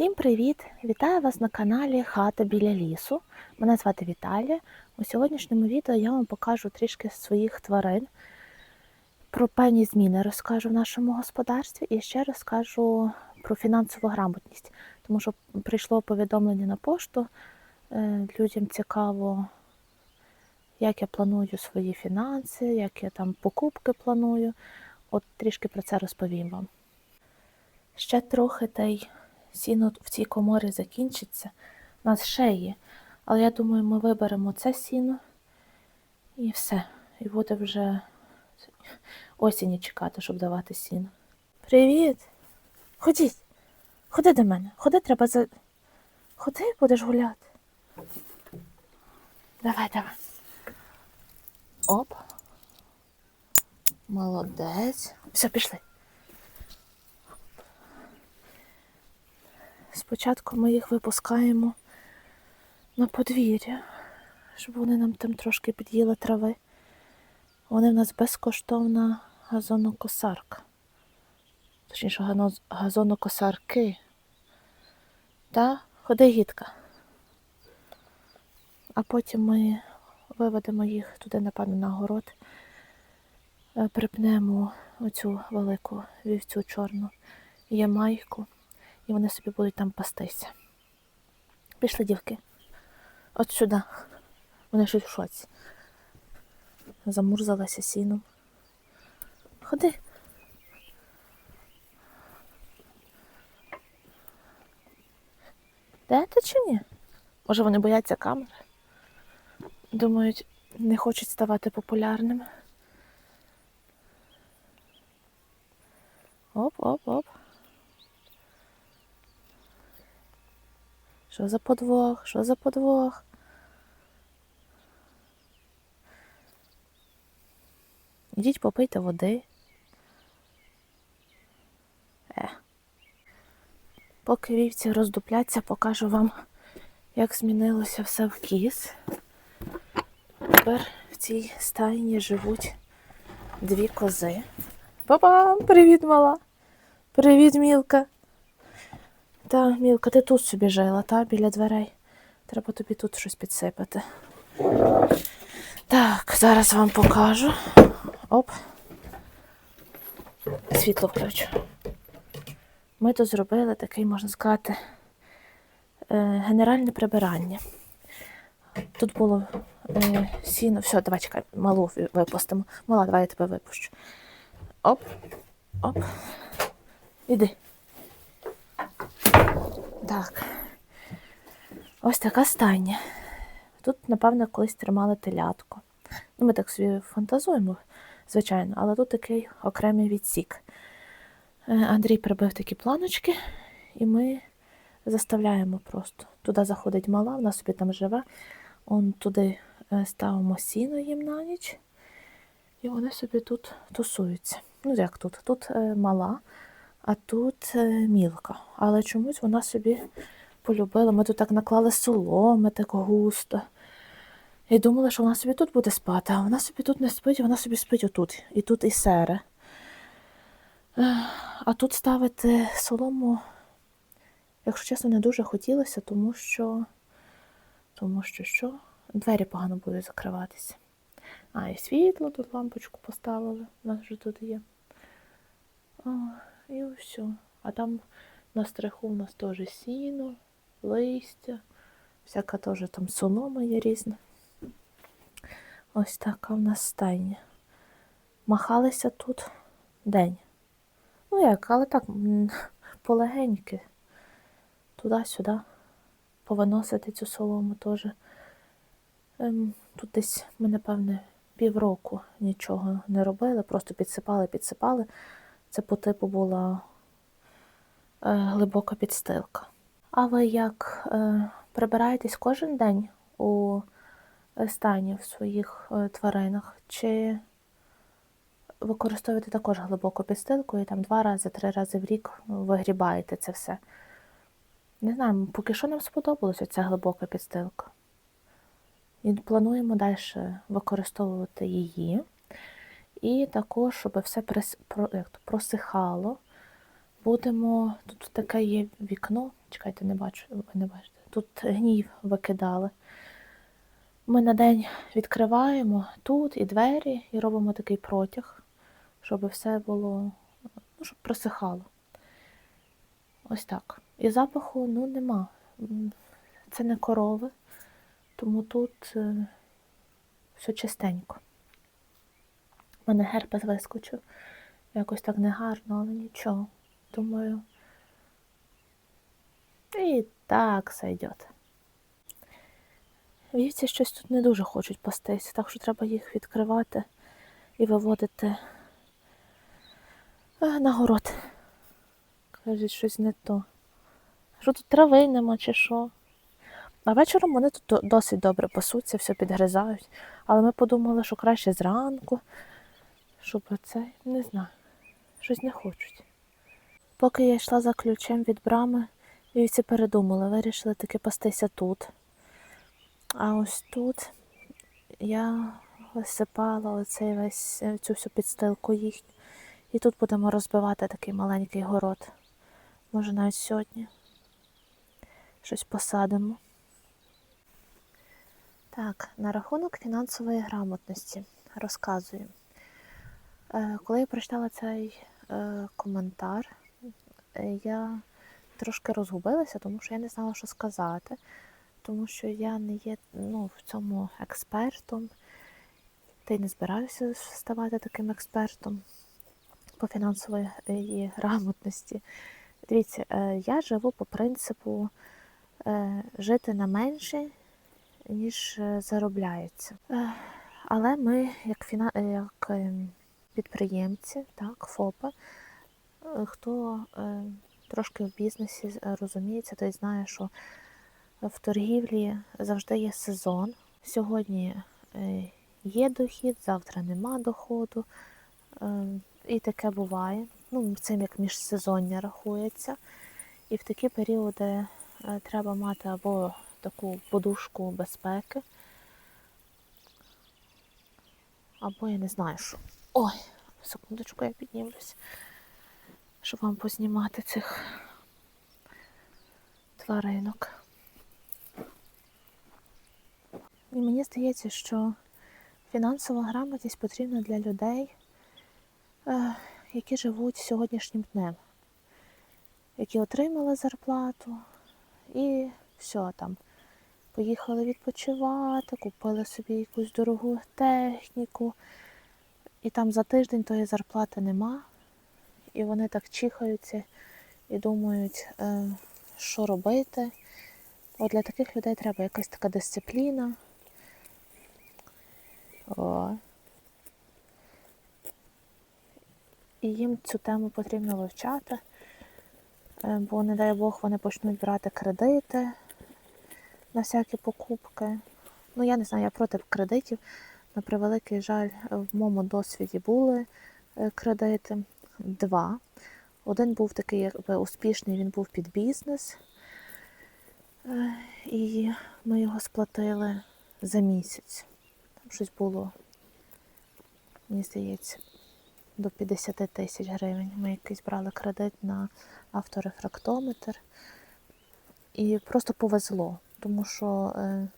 Всім привіт! Вітаю вас на каналі Хата біля лісу. Мене звати Віталія. У сьогоднішньому відео я вам покажу трішки своїх тварин. Про певні зміни розкажу в нашому господарстві і ще розкажу про фінансову грамотність, тому що прийшло повідомлення на пошту. е, Людям цікаво, як я планую свої фінанси, як я там покупки планую. От трішки про це розповім вам. Ще трохи та й сіно в цій коморі закінчиться. У нас ще є. Але я думаю, ми виберемо це сіно і все. І буде вже осінні чекати, щоб давати сіно. Привіт! Ходіть! Ходи до мене. Ходи, треба за. Ходи, будеш гуляти. Давай, давай. Оп. Молодець. Все, пішли. Спочатку ми їх випускаємо на подвір'я, щоб вони нам там трошки під'їли трави. Вони в нас безкоштовна газонокосарка. Точніше, газонокосарки. Та, ходи гідка. А потім ми виведемо їх туди, напевно, на город. Е, Припнемо оцю велику вівцю чорну ямайку і вони собі будуть там пастися. Пішли, дівки. От сюди. Вони щось в шоці. Замурзалася сіном. Ходи. Де ти чи ні? Може вони бояться камери? Думають, не хочуть ставати популярними. Оп-оп-оп. Що за подвох? Що за подвох? Ідіть попийте води. Е. Поки вівці роздупляться, покажу вам, як змінилося все в кіз. Тепер в цій стайні живуть дві кози. Па-пам! Привіт, мала! Привіт, мілка! Та, Мілка, ти тут собі жила, та, біля дверей. Треба тобі тут щось підсипати. Так, зараз вам покажу. Оп. Світло включу. Ми тут зробили такий, можна сказати, е, генеральне прибирання. Тут було е, сіно. Все, давай чекай, малу випустимо. Мала, давай я тебе випущу. Оп, оп. Іди. Так. Ось така стайня. Тут, напевно, колись тримали телятко. Ну, ми так собі фантазуємо, звичайно, але тут такий окремий відсік. Е, Андрій прибив такі планочки, і ми заставляємо просто. Туди заходить мала, вона собі там живе. Он туди е, ставимо сіно їм на ніч, і вони собі тут тусуються. Ну, як тут? Тут е, мала, а тут е, мілка. Але чомусь вона собі полюбила. Ми тут так наклали соломи так густо. І думали, що вона собі тут буде спати, а вона собі тут не спить, вона собі спить отут. І тут і сере. А тут ставити солому, якщо чесно, не дуже хотілося, тому що. Тому що що? Двері погано будуть закриватися. А, і світло, тут лампочку поставили, у нас вже тут є. І все. А там на страху у нас теж сіно, листя, всяка теж там солома є різна. Ось така в нас стайня. Махалися тут день. Ну як, але так, полегеньки. Туди-сюди. Повиносити цю солому теж. Ем, тут десь ми, напевне, півроку нічого не робили, просто підсипали, підсипали. Це по типу була е, глибока підстилка. А ви як е, прибираєтесь кожен день у стані в своїх е, тваринах? Чи використовуєте також глибоку підстилку і там два рази, три рази в рік вигрібаєте це все? Не знаю, поки що нам сподобалася ця глибока підстилка. І плануємо далі використовувати її. І також, щоб все просихало, Будемо. Тут таке є вікно. Чекайте, не бачу, ви не бачите. Тут гній викидали. Ми на день відкриваємо тут і двері, і робимо такий протяг, щоб все було, ну, щоб просихало. Ось так. І запаху ну, нема. Це не корови, тому тут е, все чистенько. У мене герпес вискочив. Якось так негарно, але нічого. Думаю. І так сойдет. Вівці щось тут не дуже хочуть пастися, так що треба їх відкривати і виводити е, на город. Кажуть, щось не то. Що тут трави нема чи що. А вечором вони тут досить добре пасуться, все підгризають. Але ми подумали, що краще зранку, щоб це, не знаю, щось не хочуть. Поки я йшла за ключем від брами, вівці передумали, вирішили таки пастися тут. А ось тут я висипала оцей весь цю всю підстилку їхню. І тут будемо розбивати такий маленький город. Може навіть сьогодні щось посадимо. Так, на рахунок фінансової грамотності розказую. Е, Коли я прочитала цей е, коментар, е, я трошки розгубилася, тому що я не знала, що сказати, тому що я не є ну, в цьому експертом, та й не збираюся ставати таким експертом по фінансовій е, грамотності. Дивіться, я живу по принципу жити на менше, ніж заробляється. Але ми, як, фіна... як е, підприємці, так, ФОПи, е, хто е, трошки в бізнесі е, розуміється, той знає, що в торгівлі завжди є сезон. Сьогодні є дохід, завтра нема доходу. І таке буває. Ну, цим як міжсезоння рахується. І в такі періоди треба мати або таку подушку безпеки, або я не знаю що. Ой, секундочку, я піднімусь, щоб вам познімати цих тваринок. І мені здається, що фінансова грамотність потрібна для людей, е, які живуть сьогоднішнім днем, які отримали зарплату і все там. Поїхали відпочивати, купили собі якусь дорогу техніку, і там за тиждень тої зарплати нема. І вони так чихаються і думають, е, що робити. От для таких людей треба якась така дисципліна. О. І їм цю тему потрібно вивчати, е, бо, не дай Бог, вони почнуть брати кредити на всякі покупки. Ну, я не знаю, я проти кредитів. На превеликий жаль, в моєму досвіді були е, кредити. Два. Один був такий якби успішний, він був під бізнес. Е, І ми його сплатили за місяць. Там щось було, мені здається, до 50 тисяч гривень. Ми якийсь брали кредит на авторефрактометр. І просто повезло, тому що е,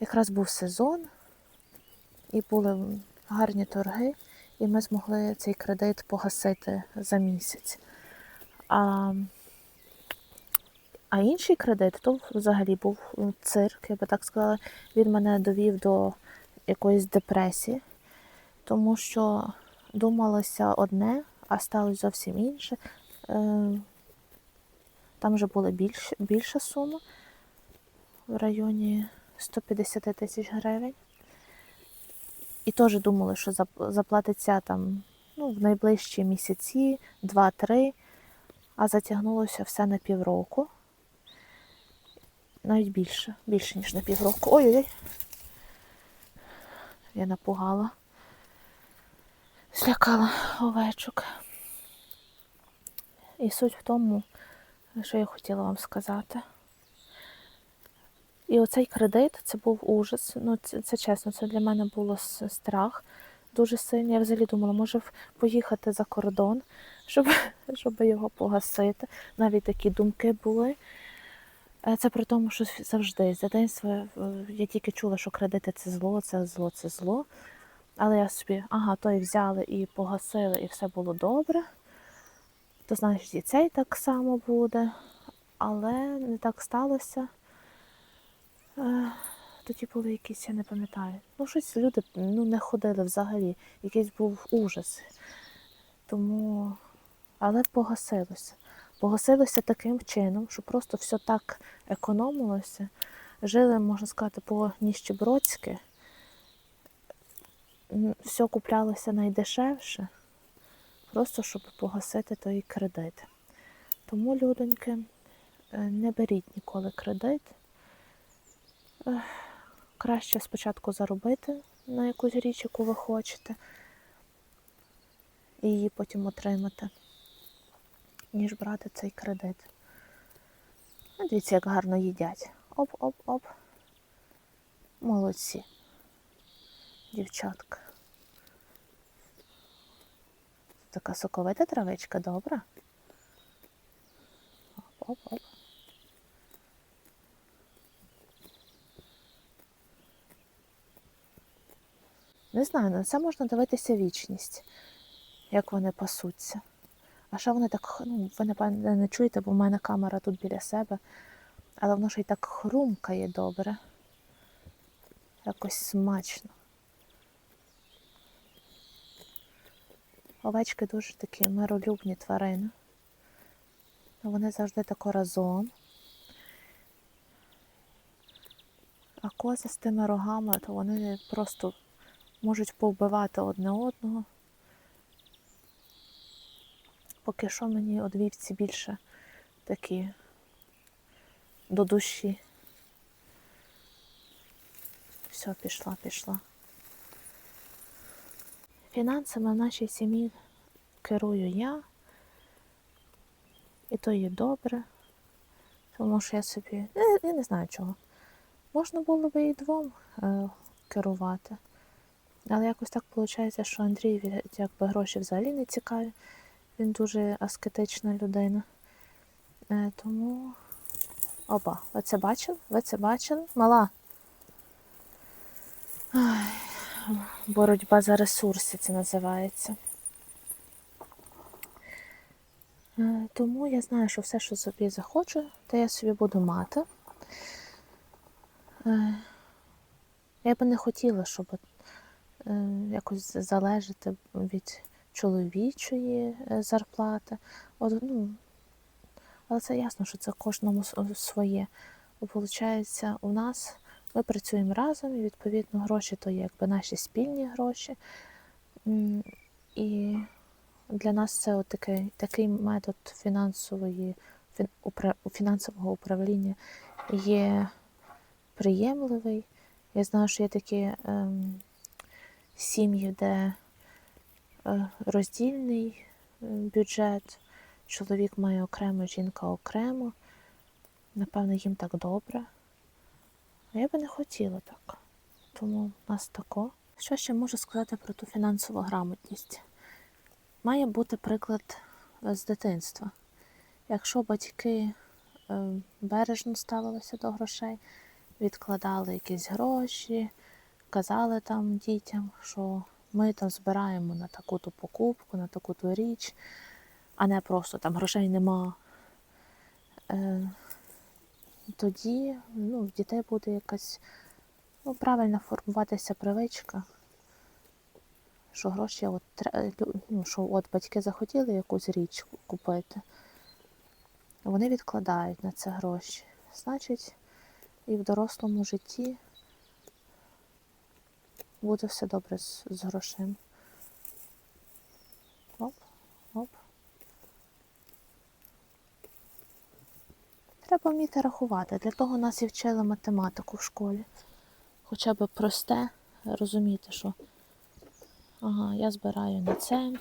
якраз був сезон, і були гарні торги, і ми змогли цей кредит погасити за місяць. А, а інший кредит то взагалі був цирк, я би так сказала. Він мене довів до якоїсь депресії, тому що думалося одне, а сталося зовсім інше. Е, Там вже була більш, більша сума в районі 150 тисяч гривень. І теж думали, що заплатиться там ну, в найближчі місяці, 2-3, а затягнулося все на півроку. Навіть більше, більше, ніж на півроку. Ой-ой-ой. Я напугала. Злякала овечок. І суть в тому, що я хотіла вам сказати. І оцей кредит це був ужас. Ну, це, це чесно, це для мене було страх дуже сильний. Я взагалі думала, може поїхати за кордон, щоб, щоб його погасити. Навіть такі думки були. Е, Це при тому, що завжди з дитинства е, я тільки чула, що кредити це зло, це зло, це зло. Але я собі, ага, той взяли і погасили, і все було добре. То знаєш, і цей так само буде. Але не так сталося. Тоді були якісь, я не пам'ятаю. Ну, щось люди ну, не ходили взагалі. Якийсь був ужас. Тому, але погасилося. Погасилося таким чином, що просто все так економилося. Жили, можна сказати, по ніщебродськи. Все куплялося найдешевше, просто щоб погасити той кредит. Тому, людоньки, е, не беріть ніколи кредит. Краще спочатку заробити на якусь річ, яку ви хочете, і її потім отримати, ніж брати цей кредит. Ну, Дивіться, як гарно їдять. Оп-оп-оп. Молодці. Дівчатка. Така соковита травичка, добра. Оп-оп-оп. Не знаю, на це можна дивитися вічність, як вони пасуться. А що вони так, ну, ви напевно не чуєте, бо в мене камера тут біля себе, але воно ще й так хрумкає добре. Якось смачно. Овечки дуже такі миролюбні тварини. Вони завжди тако разом. А кози з тими рогами, то вони просто можуть повбивати одне одного. Поки що мені от вівці більше такі до душі. Все, пішла, пішла. Фінансами в нашій сім'ї керую я. І то є добре, тому що я собі. Я не знаю чого. Можна було би і двом е, керувати. Але якось так виходить, що Андрій якби гроші взагалі не цікаві. Він дуже аскетична людина. Е, тому. Опа, ви це бачили? Ви це бачили? Мала. Ай, боротьба за ресурси це називається. Е, Тому я знаю, що все, що собі захочу, то я собі буду мати. Е, Я би не хотіла, щоб якось залежати від чоловічої е, зарплати. От, ну, але це ясно, що це кожному своє. Виходить, у нас ми працюємо разом, і відповідно гроші то є якби наші спільні гроші. І для нас це от такий, такий метод фінансової, фінансового управління є приємливий. Я знаю, що є такі ем, сім'ї, де е, роздільний е, бюджет, чоловік має окремо, жінка окремо. Напевно, їм так добре. А я би не хотіла так. Тому в нас тако. Що ще можу сказати про ту фінансову грамотність? Має бути приклад е, з дитинства. Якщо батьки бережно ставилися до грошей, відкладали якісь гроші, казали там дітям, що ми там збираємо на таку-то покупку, на таку-то річ, а не просто там грошей нема. Е, тоді ну, в дітей буде якась ну, правильно формуватися привичка, що гроші, от, ну, що от батьки захотіли якусь річ купити, вони відкладають на це гроші. Значить, і в дорослому житті буде все добре з, з грошима. Оп, оп. Треба вміти рахувати. Для того нас і вчили математику в школі. Хоча б просте, розуміти, що ага, я збираю на це,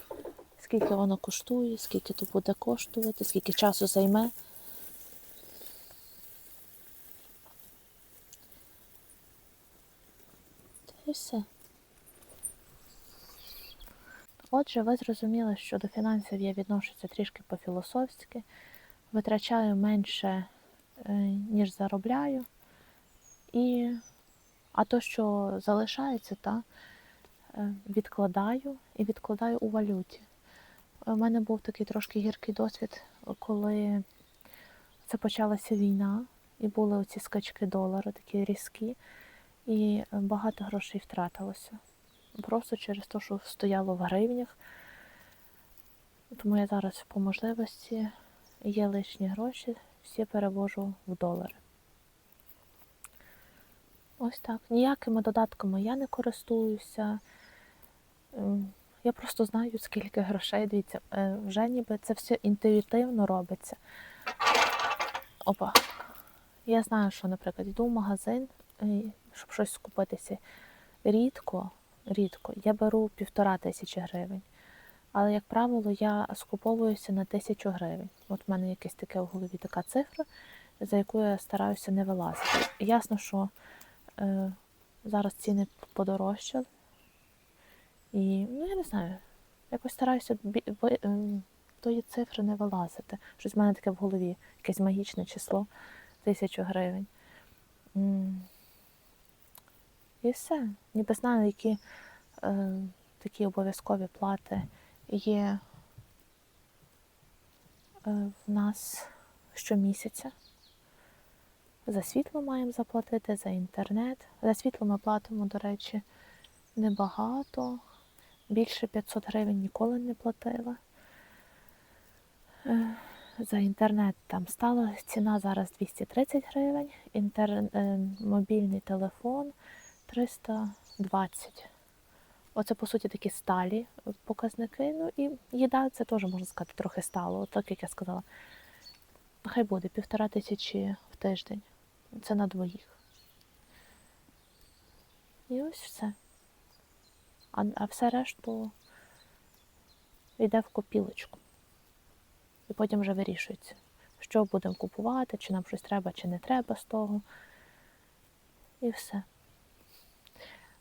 скільки воно коштує, скільки то буде коштувати, скільки часу займе. І все. Отже, ви зрозуміли, що до фінансів я відношуся трішки по-філософськи, витрачаю менше, е, ніж заробляю. І... А то, що залишається, та, е, відкладаю і відкладаю у валюті. У мене був такий трошки гіркий досвід, коли це почалася війна, і були оці скачки долару, такі різкі, і багато грошей втратилося. Просто через те, що стояло в гривнях. Тому я зараз по можливості є лишні гроші, всі перевожу в долари. Ось так. Ніякими додатками я не користуюся. Ем, Я просто знаю, скільки грошей. Дивіться, е, вже ніби це все інтуїтивно робиться. Опа. Я знаю, що, наприклад, йду в магазин, е, щоб щось скупитися. Рідко, рідко, я беру півтора тисячі гривень. Але, як правило, я скуповуюся на тисячу гривень. От в мене якась таке в голові така цифра, за яку я стараюся не вилазити. Ясно, що е, зараз ціни подорожчали. І, ну, я не знаю, якось стараюся бі- ем, тої цифри не вилазити. Щось в мене таке в голові, якесь магічне число тисячу гривень. І все. Ніби знаю, які е, такі обов'язкові плати є е, в нас щомісяця. За світло маємо заплатити, за інтернет. За світло ми платимо, до речі, небагато. Більше 500 гривень ніколи не платила. Е, За інтернет там стала ціна зараз 230 гривень, інтер... е, мобільний телефон 320. Оце, по суті, такі сталі показники. Ну і їда це теж можна сказати трохи стало, От так як я сказала. Хай буде півтора тисячі в тиждень. Це на двоїх. І ось все. А, а все решту йде в копілочку. І потім вже вирішується, що будемо купувати, чи нам щось треба, чи не треба з того. І все.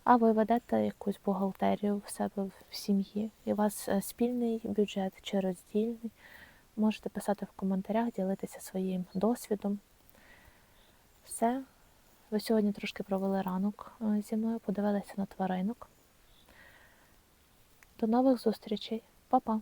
А ви ведете якусь бухгалтерію в себе в сім'ї, і у вас е, спільний бюджет чи роздільний. Можете писати в коментарях, ділитися своїм досвідом. Все. Ви сьогодні трошки провели ранок е, зі мною, подивилися на тваринок. До нових зустрічей. Па-па!